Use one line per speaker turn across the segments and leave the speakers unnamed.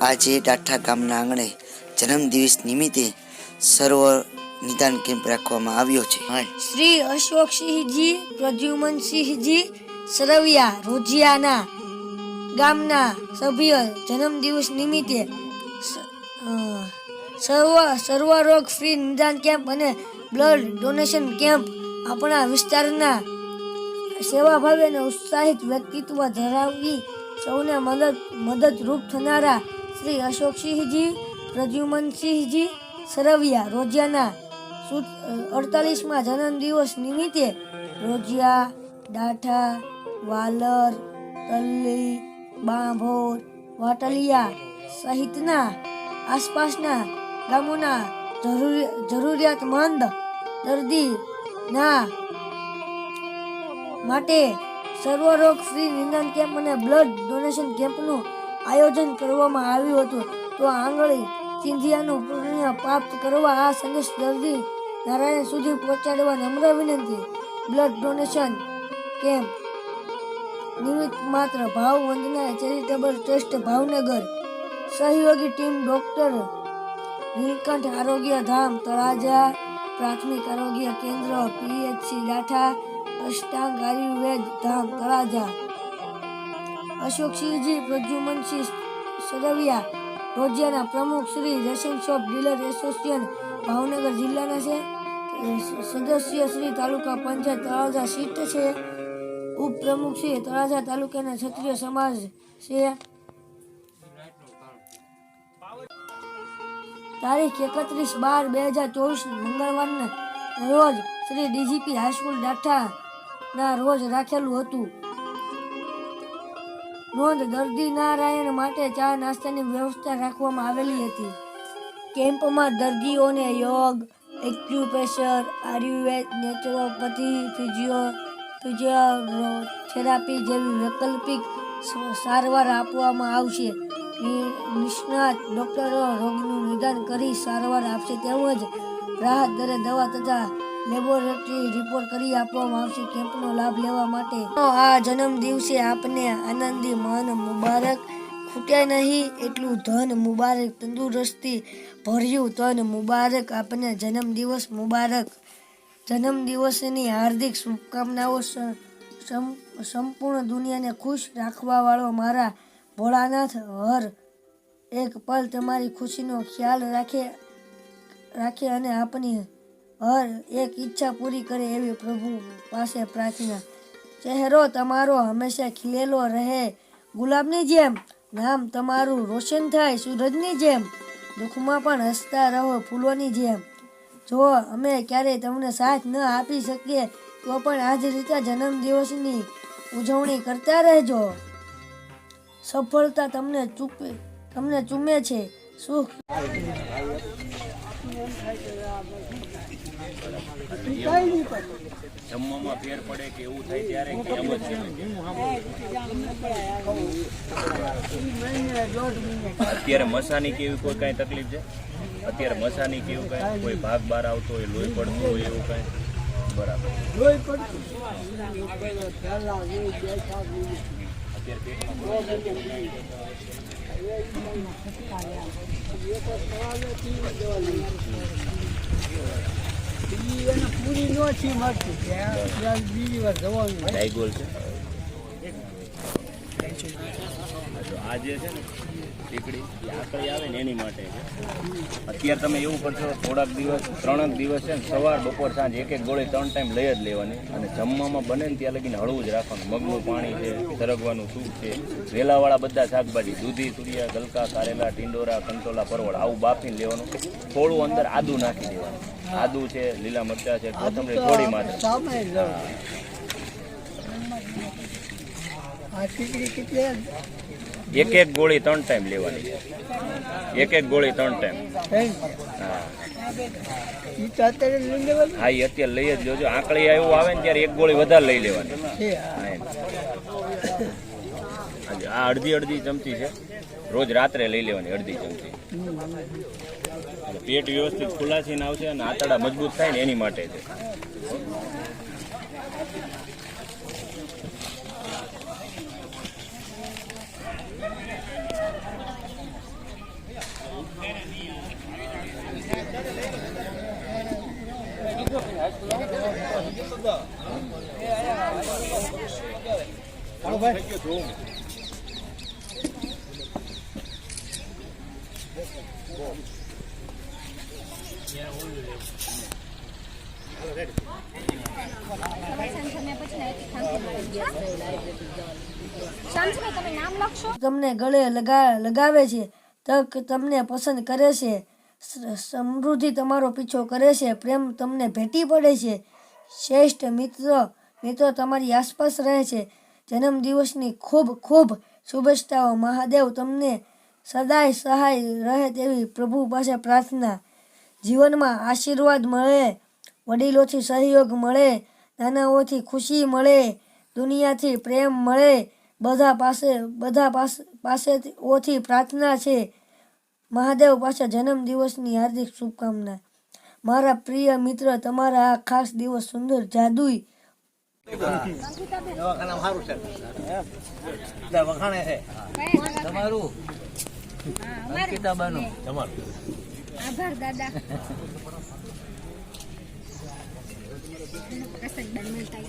આજે ડાઠા ગામના આંગણે જન્મદિવસ નિમિત્તે સર્વ નિદાન કેમ્પ રાખવામાં આવ્યો છે.
શ્રી અશોકસિંહજી પ્રદ્યુમનસિંહજી સરવિયા રોજિયાના ગામના સભ્ય જન્મદિવસ નિમિત્તે સર્વ સર્વરોગ ફ્રી નિદાન કેમ્પ અને બ્લડ ડોનેશન કેમ્પ આપણા વિસ્તારના સેવાભાવી અને ઉત્સાહિત વ્યક્તિત્વ ધરાવી સૌને મદદ, મદદરૂપ થનારા શ્રી અશોકસિંહજી પ્રદ્યુમનસિંહજી સરવિયા રોજિયાના અડતાલીસમાં જન્મદિવસ નિમિત્તે રોજિયા ડાઠા વાલર, તલ્લી, બાંભોર, વાટલિયા સહિતના આસપાસના ગામોના જરૂરી, જરૂરિયાતમંદ દર્દીના માટે સર્વરોગ ફ્રી નિદાન કેમ્પ અને બ્લડ ડોનેશન કેમ્પનું આયોજન કરવામાં આવ્યું હતું. તો આંગળી ચિંધિયાનું પુણ્ય પ્રાપ્ત કરવા આ સંદેશ દર્દી નારાયણ સુધી પહોંચાડવા નમ્ર વિનંતી. બ્લડ ડોનેશન કેમ્પ નિમિત્ત માત્ર ભાવ વંદના ચેરિટેબલ ટ્રસ્ટ ભાવનગર સહયોગી ટીમ ડોક્ટર નીલકંઠ આરોગ્ય ધામ તળાજા પ્રાથમિક આરોગ્ય કેન્દ્ર પીએચસી ડાઠા અષ્ટાંગ આયુર્વેદ ધામ તળાજા અશોકસિંહજી, પ્રદ્યુમનસિંહ, સરવિયા, રોજિયાના પ્રમુખ Shri ration shop dealer association, Bhavnagar જિલ્લાના છે. સદસ્ય શ્રી તાલુકા પંચાયત તળાજા સીટ છે. ઉપપ્રમુખ શ્રી તળાજા તાલુકાના ક્ષત્રિય સમાજ છે. તારીખ એકત્રીસ બાર બે હજાર ચોવીસ મંગળવારના રોજ શ્રી ડીજીપી હાઈસ્કૂલ ડાઠાના રોજ રાખેલું હતું. નોંધ દર્દી નારાયણ માટે ચા નાસ્તાની વ્યવસ્થા રાખવામાં આવેલી હતી. કેમ્પમાં દર્દીઓને yoga, acupressure, Ayurveda, naturopathy, physio, physiotherapy જેવી વૈકલ્પિક સારવાર આપવામાં આવશે. નિષ્ણાત ડૉક્ટરો રોગનું નિદાન કરી સારવાર આપશે. તેમજ રાહત દરે દવા તથા લેબોરેટરી રિપોર્ટ કરી આપવામાં આવશે. કેમ્પનો લાભ લેવા માટે. આ જન્મ દિવસે આપને આનંદી, મન, મુબારક. ખૂટ્યા નહીં એટલું ધન મુબારક. તંદુરસ્તી ભર્યું તન મુબારક. આપને જન્મદિવસ મુબારક. જન્મદિવસની હાર્દિક શુભકામનાઓ સંપૂર્ણ દુનિયાને ખુશ રાખવા વાળો મારા ભોળાનાથ. હર એક પલ તમારી ખુશીનો ખ્યાલ રાખે રાખે અને આપની હર એક ઈચ્છા પૂરી કરે એવી પ્રભુ પાસે પ્રાર્થના. ચહેરો તમારો હંમેશા ખીલેલો રહે. ગુલાબની જેમ નામ તમારું રોશન થાય, સૂરજની જેમ દુઃખમાં પણ હસતા રહો ફૂલોની જેમ. જો અમે ક્યારેય તમને સાથ ન આપી શકીએ, તો પણ આજ રીતે જન્મદિવસની ઉજવણી કરતા રહેજો. સફળતા તમને ચૂપે, તમને ચૂમે છે. સુખ
જમવામાં ફેર પડે કે એવું થાય ત્યારે કે એમ જ છે. અત્યારે મસાની કેવી કોઈ કાંઈ તકલીફ છે? અત્યારે મસાની કેવું કાંઈ? કોઈ ભાગ બહાર આવતો હોય લોહી પડતું હોય એવું કાંઈ? બરાબર. અત્યારે પેટમાં
પૂરી નો મળતી ત્યાં બીજી વાર જવાનું
ડાયગોલ છે આ જે છે ને ટીકડી આકડી આવે ને એની માટે અત્યારે તમે એવું કરશો, થોડાક દિવસ, ત્રણક દિવસ છે ને, સવાર, બપોર, સાંજ એક એક ગોળી, ત્રણ ટાઈમ લઈ જ લેવાની. અને જમવામાં બને ને ત્યાં લગીને હળવું જ રાખવાનું. મગનું પાણી છે, સરગવાનું સૂપ છે, વેલાવાળા બધા શાકભાજી, દૂધી તુરિયા ગલકા, કારેલા, ટીંડોરા, કંટોલા, પરવળ, આવું બાફીને લેવાનું. થોડું અંદર આદુ નાખી દેવાનું. આદુ છે લીલા મરચા છે કોથમરી થોડી માત્ર એક એક ગોળી ત્રણ ટાઈમ લેવાની એક એક ગોળી ત્રણ ટાઈમ. હા. હા એ અત્યારે લઈ જ જોજો. આંકડી એવું આવે ને ત્યારે એક ગોળી વધારે લઈ લેવાની. આ અડધી અડધી ચમચી છે. રોજ રાત્રે લઈ લેવાની અડધી ચમચી. પેટ વ્યવસ્થિત ખુલાસીને આવશે અને આતડા મજબૂત થાય ને એની માટે છે.
ભાઈ.
તમને ગળે લગા, લગાવે છે, તક તમને પસંદ કરે છે સમૃદ્ધિ તમારો પીછો કરે છે, પ્રેમ તમને ભેટી પડે છે, શ્રેષ્ઠ મિત્ર, મિત્રો તમારી આસપાસ રહે છે, જન્મદિવસની ખૂબ ખૂબ શુભેચ્છાઓ. મહાદેવ તમને સદાય સહાય રહે તેવી પ્રભુ પાસે પ્રાર્થના. જીવનમાં આશીર્વાદ મળે વડીલોથી સહયોગ મળે નાનાઓથી ખુશી મળે દુનિયાથી પ્રેમ મળે બધા પાસે બધા પાસે પાસેથી પ્રાર્થના છે. મહાદેવ પાસે જન્મદિવસની હાર્દિક શુભકામના. મારા પ્રિય મિત્ર તમારા આ ખાસ દિવસ સુંદર જાદુઈ.
આભાર દાદા કસકદાર મળતા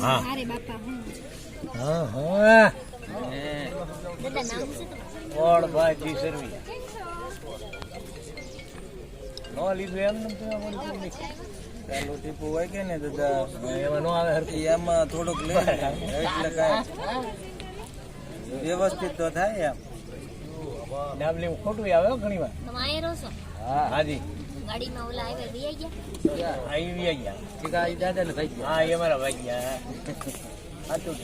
હા.
આભાર બાપા હું.
હા હા.
દાદા નામ શું
જી સર્વી નો લીધું એમ ને તો
ટીપું હોય કે ને દાદા. એમાં નો આવે એમાં થોડુંક લે એટલે કાંઈ વ્યવસ્થિત તો થાય એમ.
નામ લેવું ખોટું આવે ઘણી વાર.
તમે આયે રહો છો?
હા. હાજી.
ગાડીમાં ઓલા આવે વી ગયા?
આવી આવી ગયા.
ઠીક આ દાદા ને ભાઈ
હા એ અમારા ભાઈ ગયા સાચું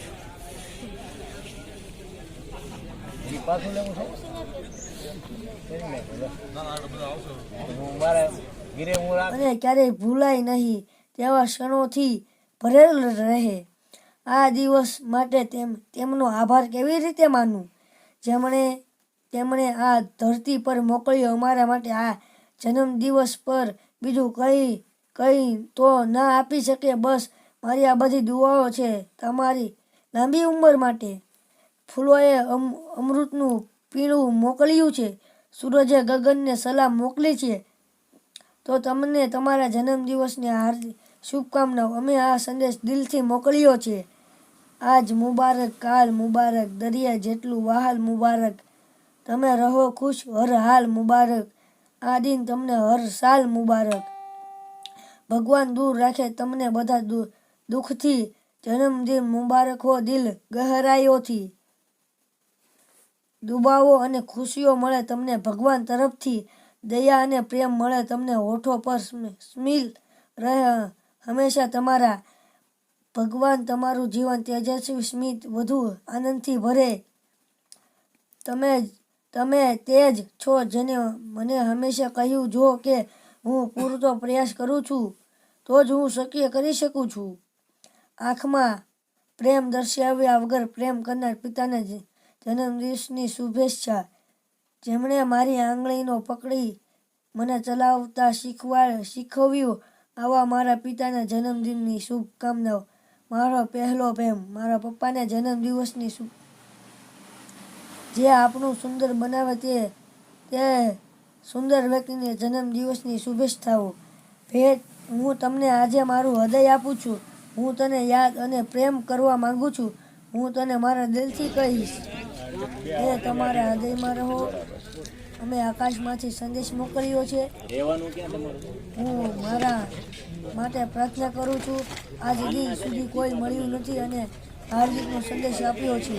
છે પાછું લેવું છે? કરી નાખો, લો. હું મારા ઘીરે હું રાખ
અને ક્યારેય ભૂલાય નહીં. તેવા ક્ષણોથી ભરેલ રહે. આ દિવસ માટે તેમ તેમનો આભાર કેવી રીતે માનવું જેમણે તેમણે આ ધરતી પર મોકલ્યો અમારા માટે આ જન્મદિવસ પર. બીજું કંઈ કંઈ તો ના આપી શકે. બસ, મારી આ બધી દુઆઓ છે તમારી લાંબી ઉંમર માટે. ફૂલોએ અમ, અમૃતનું પીણું મોકલ્યું છે. સૂરજે ગગનને સલામ મોકલી છે. તો તમને તમારા જન્મદિવસની હાર્દિક શુભકામનાઓ. અમે આ સંદેશ દિલથી મોકલ્યો છે. આજ મુબારક, કાલ મુબારક, દરિયા જેટલું વહાલ મુબારક. તમે રહો ખુશ, હર હાલ મુબારક. આ દિન તમને હર સાલ મુબારક. ભગવાન દૂર રાખે તમને બધા દુઃખથી જન્મદિન મુબારક હો દિલ ગહરાયોથી દુબાવો અને ખુશીઓ મળે તમને ભગવાન તરફથી. દયા અને પ્રેમ મળે તમને હોઠો પર સ્મ- સ્મિલ રહે હંમેશા તમારા. ભગવાન તમારું જીવન તેજસ્વી, સ્મિત વધુ આનંદથી ભરે. તમે તમે તે જ છો જેને મને હંમેશા કહ્યું, જો કે હું પૂરતો પ્રયાસ કરું છું, તો જ હું શક્ય કરી શકું છું. આંખમાં પ્રેમ દર્શાવ્યા વગર પ્રેમ કરનાર પિતાને જન્મદિવસની શુભેચ્છા. જેમણે મારી આંગળીનો પકડી મને ચલાવતા શીખવા શીખવ્યું, આવા મારા પિતાના જન્મદિનની શુભકામનાઓ. મારો પહેલો પ્રેમ, મારા પપ્પાને જન્મદિવસની શુભ જે આપણું સુંદર બનાવે તે તે સુંદર વ્યક્તિને જન્મદિવસની શુભેચ્છાઓ. ભેટ હું તમને આજે મારું હૃદય આપું છું. હું તને યાદ અને પ્રેમ કરવા માંગુ છું. હું તને મારા દિલથી કહીશ. એ તમારા હૃદયમાં રહો. અમે આકાશમાંથી સંદેશ મોકલ્યો છે. હું મારા માટે પ્રાર્થના કરું છું. આજ દિન સુધી કોઈ મળ્યું નથી અને હાર્દિકનો સંદેશ આપ્યો છે.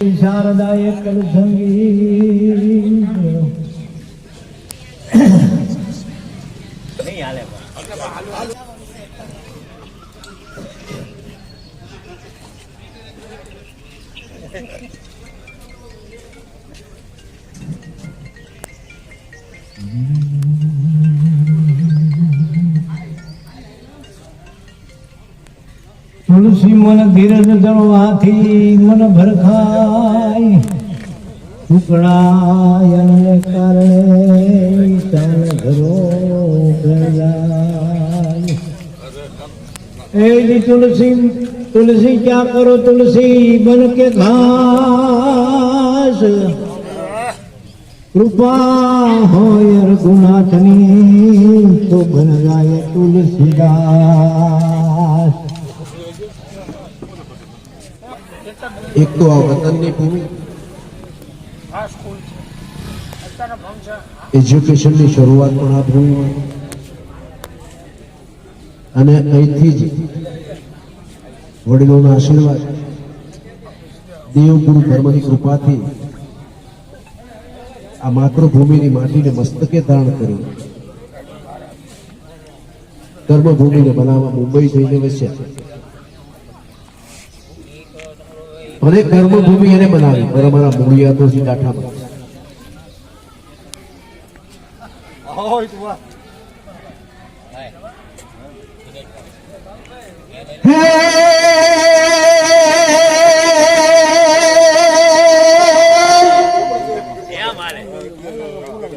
શારદા કલ સંગીત તુલસી મન ધીરજ ધરવાથી મન ભરખાય. ટુકડાયને કારણે ચાલ ઘરો એ જી તુલસી તુલસી ક્યાં કરો તુલસી? બન કે ઘાસ. કૃપા હોય રઘુનાથની, તો બન જાય તુલસીદાસ
એક તો આ વતનની ભૂમિ. એજ્યુકેશનની શરૂઆત પણ આ ભૂમિમાં અને અહીંથી જ વડીલોના આશીર્વાદ, દેવગુરુ ધર્મની કૃપાથી આ માતૃભૂમિની માટીને મસ્તકે ધારણ કરી કર્મભૂમિને બનાવવા મુંબઈ જઈને વસ્યા. અને કર્મભૂમિ એને બનાવી અમારા મૂળિયા તો છે કાંઠામાં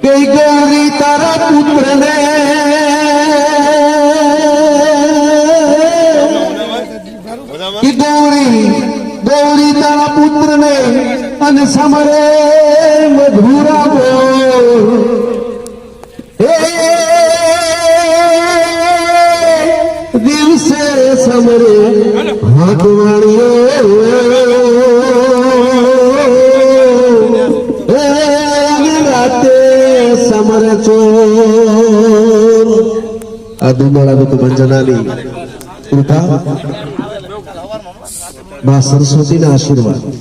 કઈ ગૌરી અને સમરે મધુરા બોલ એ દિવસે સમરે હાથવાણીઓ એ રાતે સમરે ચોર આ દુમાળા તો મંજનાની કૃપા માં સરસ્વતીના આશીર્વાદ આ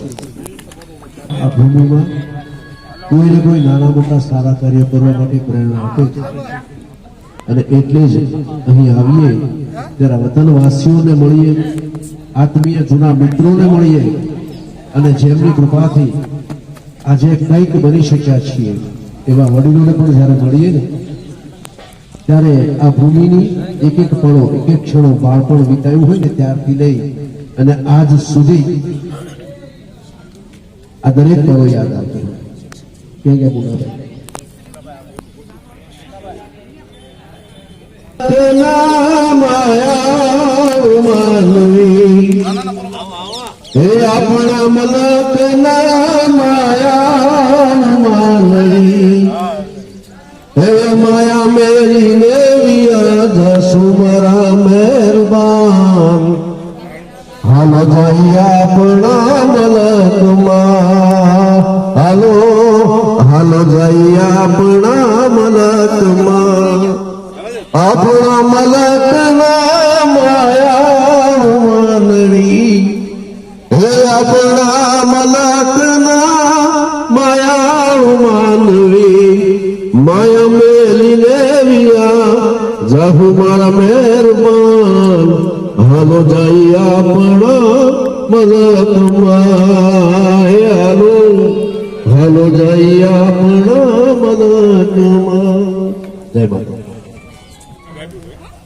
ભૂમિમાં કોઈને કોઈ નાના મોટા સારા કાર્ય કરવા માટે પ્રેરણા આપે છે. અને એટલે જ અહીં આવીએ ત્યારે વતનવાસીઓને મળીએ, આત્મીય જૂના મિત્રોને મળીએ અને જેમની કૃપાથી આજે કંઈક બની શક્યા છીએ. એવા વડીલોને પણ જ્યારે મળીએ ને, ત્યારે આ ભૂમિની એક એક પળો, એક એક ક્ષણો બાળપણ વિતાવ્યું હોય ને ત્યારથી લઈ અને આજ સુધી આ દરેક પળો યાદ આવતી ક્યાં ક્યાં બોલાવે હે આપણા મલક ના માયા માનવી હે માયા મેરી ને સુમરા મહેરબાન હાલો જઈ આપણા મલકમાં હાલો હાલો જઈ આપણા મલકમાં આપણા મલકના માયા માનવી હે આપણા મલકના માયા માનવી માયા મેલીને વિયા જાહુ મારા મહેરબાન હાલો જઈ આપણા મલકમાં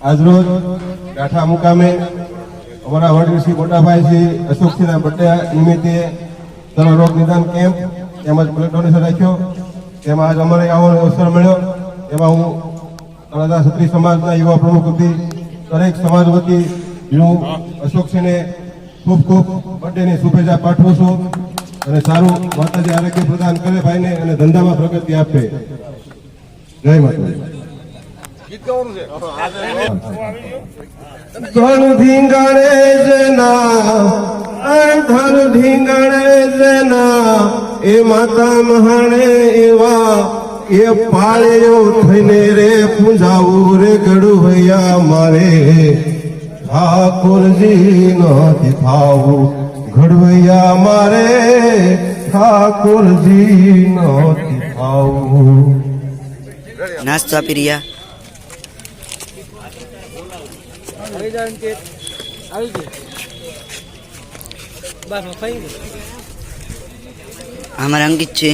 આજરોજ ગાંઠા મુકામે અમારા વડીલ શ્રી મોટાભાઈ શ્રી અશોકસિંહના બર્થડે નિમિત્તે સર્વ રોગ નિદાન કેમ્પ તેમજ બ્લડ ડોનેશન રાખ્યો. તેમાં આજ અમારે આવવાનો અવસર મળ્યો. એમાં હું તળાજા ક્ષત્રિય સમાજના યુવા પ્રમુખ હતી દરેક સમાજ વતી હું અશોકસિંહને ખૂબ ખૂબ બર્થડેની શુભેચ્છા પાઠવું છું અને સારું માતાજી આરોગ્ય પ્રદાન કરે ભાઈને અને ધંધામાં પ્રગતિ આપે. જય માતાજી. ધન ધીંગણે જના ધન ધીંગણે જના એ માતા મહાણે એવા એ પાળ્યો થઈને રે પૂંજાવું રે ગડું હૈયા મારે. ઠાકોરજી નથી થાવું ઘડવૈયા મારે ઠાકોરજી નથી થાવું
નાસ્તો આપી રહ્યા.
આવી જાય ને કે આવી ગઈ. બસ ખાઈ ગઈ.
અમારા અંકિત છે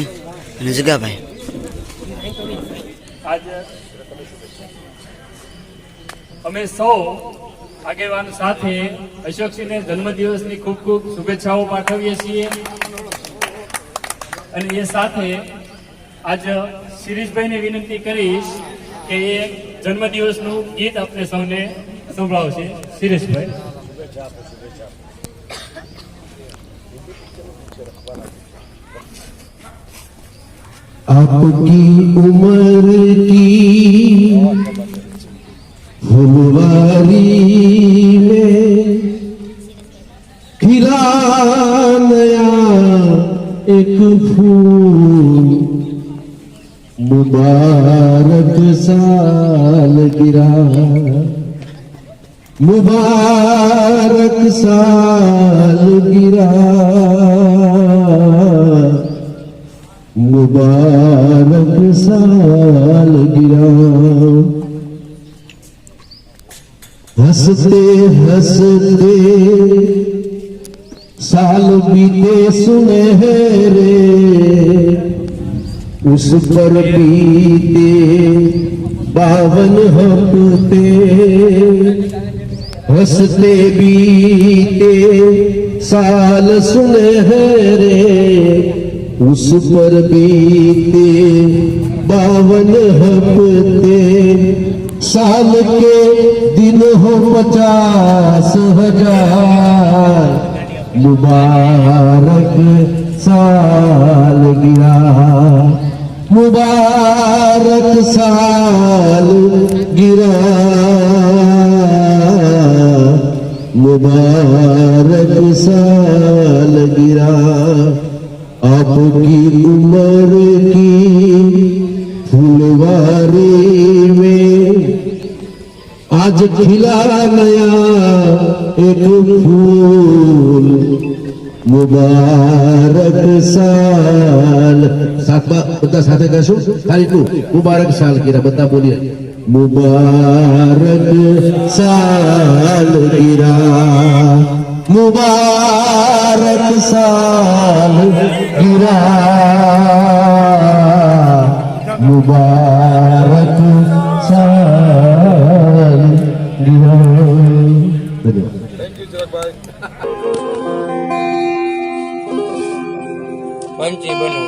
અને જગાભાઈ.
આજે અમે સૌ આગેવાન સાથે અશોકસિંહને જન્મદિવસની ખૂબ ખૂબ શુભેચ્છાઓ પાઠવીએ છીએ. અને એ સાથે આજ શિરીષભાઈને વિનંતી કરીશ કે એ જન્મદિવસનું ગીત આપણે સૌને સંભળાવશે શિરીષભાઈ
આપકી ઉમર કી ફુલવારી મે એક ફૂલ મુબારક સાલ ગિરા. मुबारक साल गिरा मुबारक साल गिरा हंसते हंसते साल बीते सुनहरे उस पर बीते बावन हफ्ते हंसते बीते साल सुनहरे उस पर बीते बावन हफ्ते साल के दिन हो पचास हजार मुबारक साल गिरा मुबारक साल गिरा मुबारक साल गिरा। आपकी उम्र की फुलवारी में आज खिला नया एक फूल। मुबारक साल। सात बार बता साथ तारीख को मुबारक साल गिरा बता बोलिए। કીરા બધા બોલીએ મુબારક સાલ ગીરા મુબારક સાલ ગીરા મુબારક સાલ ગીરા ધન્યવાદ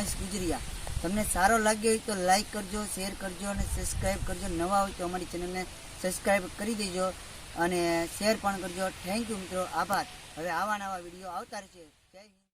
મહેશ ગુજરિયા. તમને સારો લાગ્યો હોય તો લાઇક કરજો શેર કરજો અને સબસ્ક્રાઈબ કરજો. નવા હોય તો અમારી ચેનલને સબસ્ક્રાઈબ કરી દેજો અને શેર પણ કરજો. થેન્ક યુ મિત્રો. આભાર. હવે આવા નવા વીડિયો આવતા રહેશે. જય